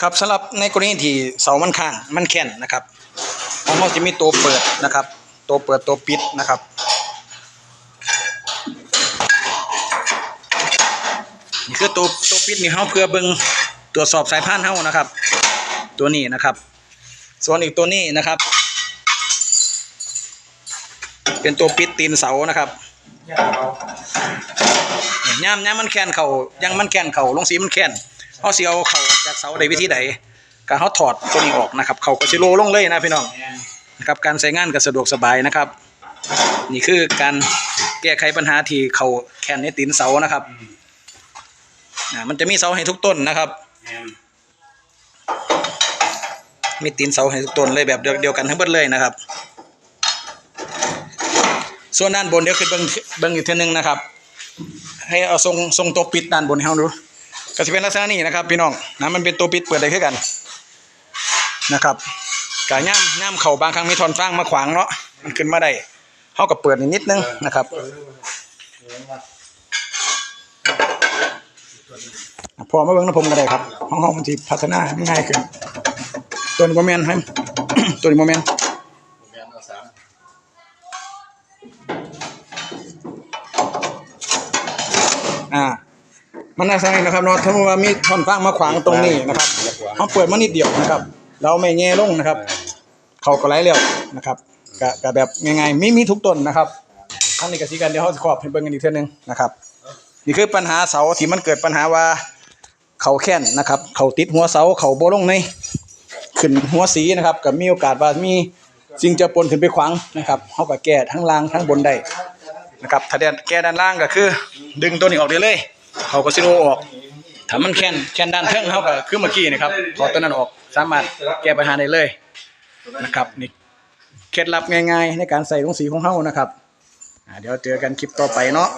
ครับสำหรับในกรณีที่เสามันข้างมันแข็งนะครับของเราจะมีตัวเปิดนะครับ ตัวเปิดตัวปิดนะครับนี่คือตัวตัวปิดนี่เฮาเพื่อเบิ่งตรวจสอบสายพานเฮานะครับ ตัวนี้นะครับ ส่วนอีกตัวนี้นะครับ เป็นตัวปิดตีนเสานะครับเนี่ยย่ามย่ามมันแคนเข่ายังมันแคนเข่าลงสีมันแคน เฮาสิเอาเข่าจากเสาได้วิธีใดก็เฮาถอดตัวนี้ออกนะครับ เข่าก็สิโลลงเลยนะพี่น้องนะครับการใช้งานก็สะดวกสบายนะครับ นี่คือการแก้ไขปัญหาที่เข่าแคนในตีนเสานะครับอ่ามันจะมีเสาให้ทุกต้นนะครับ มีตีนเสาให้ทุกต้นเลยแบบเดียวกันทั้งเบิดเลยนะครับ ส่วนด้านบนเดี๋ยวขึ้นเบิ้งเบิ้งอีกเทีนึงนะครับ ให้เอาทรงทรงตัวปิดด้านบนให้เราดู ก็จะเป็นลักษณะนี้นะครับ พี่น้องนะมันเป็นตัวปิดเปิดได้คือกันนะครับกะย่ามย่ามเข่าบางครั้งมีทอนฟางมาขวางเนาะมันขึ้นมาได้เท่ากับเปิดนิดนึงนะครับพอมาเบิ่งนะผมก็ได้ครับห้องห้องมันสิพัฒนาง่ายขึ้นตัวนี้โมเมนต์ให้ตัวนี้โมเมนต์อ่า มันน่าสนใจนะครับเนาะถ้าว่ามีท่อนฟางมาขวางตรงนี้นะครับเขาเปิดมานิดเดียวนะครับ เราไม่แง่ลงนะครับ เขาก็ไหลเร็วนะครับกะกะแบบง่ายๆมีมีทุกต้นนะครับทั้งนี้ก็สิกันเดี๋ยวเขาจะขอบให้เบิ่งกันอีกเทื่อนึงนะครับ นี่คือปัญหาเสาที่มันเกิดปัญหาว่าเขาแค้นนะครับ เขาติดหัวเสาเขาโบลงในขึ้นหัวสีนะครับก็มีโอกาสว่ามีสิ่งเจะปนขึ้นไปขวางนะครับเขาก็แก้ทั้งล่างทั้งบนได้นะครับถ้าแก้ด้านล่างก็คือ ดึงตัวนี้ออกได้เลย เขาก็สิโนออกถ้ามันแค้นแค้นด้านเทิงเขาก็คือเมื่อกี้นะครับถอดตัวนั้นออกสามารถแก้ปัญหาได้เลยนะครับนี่เคล็ดลับง่ายๆ ในการใส่ลงสีของเฮานะครับอ่าเดี๋ยวเจอกันคลิปต่อไปเนาะ